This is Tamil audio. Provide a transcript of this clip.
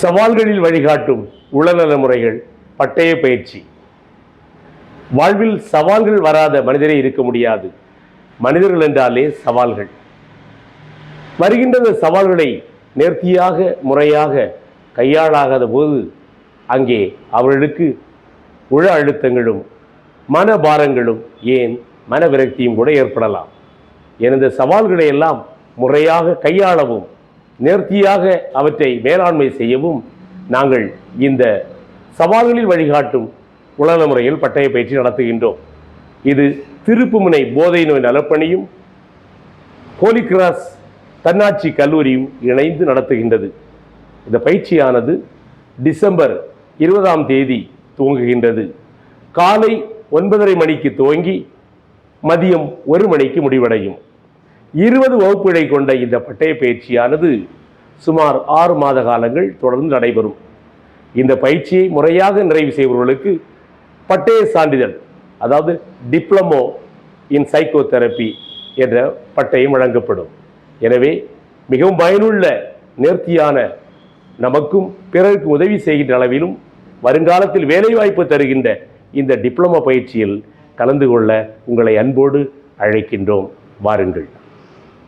சவால்களில் வழிகாட்டும் உளநல முறைகள் பட்டய பயிற்சி. வாழ்வில் சவால்கள் வராத மனிதரே இருக்க முடியாது. மனிதர்கள் என்றாலே சவால்கள். வருகின்ற சவால்களை நேர்த்தியாக முறையாக கையாளாகாத போது அங்கே அவர்களுக்கு உள அழுத்தங்களும் மனபாரங்களும் ஏன் மன விரக்தியும் கூட ஏற்படலாம். எனது சவால்களை எல்லாம் முறையாக கையாளவும் நேர்த்தியாக அவற்றை மேலாண்மை செய்யவும் நாங்கள் இந்த சவால்களில் வழிகாட்டும் உலக முறையில் பட்டய பயிற்சி நடத்துகின்றோம். இது திருப்புமுனை போதை நோய் நலப்பணியும் ஹோலி கிராஸ் தன்னாட்சி கல்லூரியும் இணைந்து நடத்துகின்றது. இந்த பயிற்சியானது டிசம்பர் இருபதாம் தேதி துவங்குகின்றது. காலை ஒன்பதரை மணிக்கு துவங்கி மதியம் ஒரு மணிக்கு முடிவடையும். இருபது வகுப்புகளை கொண்ட இந்த பட்டய பயிற்சியானது சுமார் ஆறு மாத காலங்கள் தொடர்ந்து நடைபெறும். இந்த பயிற்சியை முறையாக நிறைவு செய்பவர்களுக்கு பட்டய சான்றிதழ் அதாவது டிப்ளமோ இன் சைக்கோதெரப்பி என்ற பட்டயம் வழங்கப்படும். எனவே மிகவும் பயனுள்ள நேர்த்தியான நமக்கும் பிறருக்கு உதவி செய்கின்ற அளவிலும் வருங்காலத்தில் வேலைவாய்ப்பு தருகின்ற இந்த டிப்ளமோ பயிற்சியில் கலந்து கொள்ள உங்களை அன்போடு அழைக்கின்றோம். வாருங்கள்.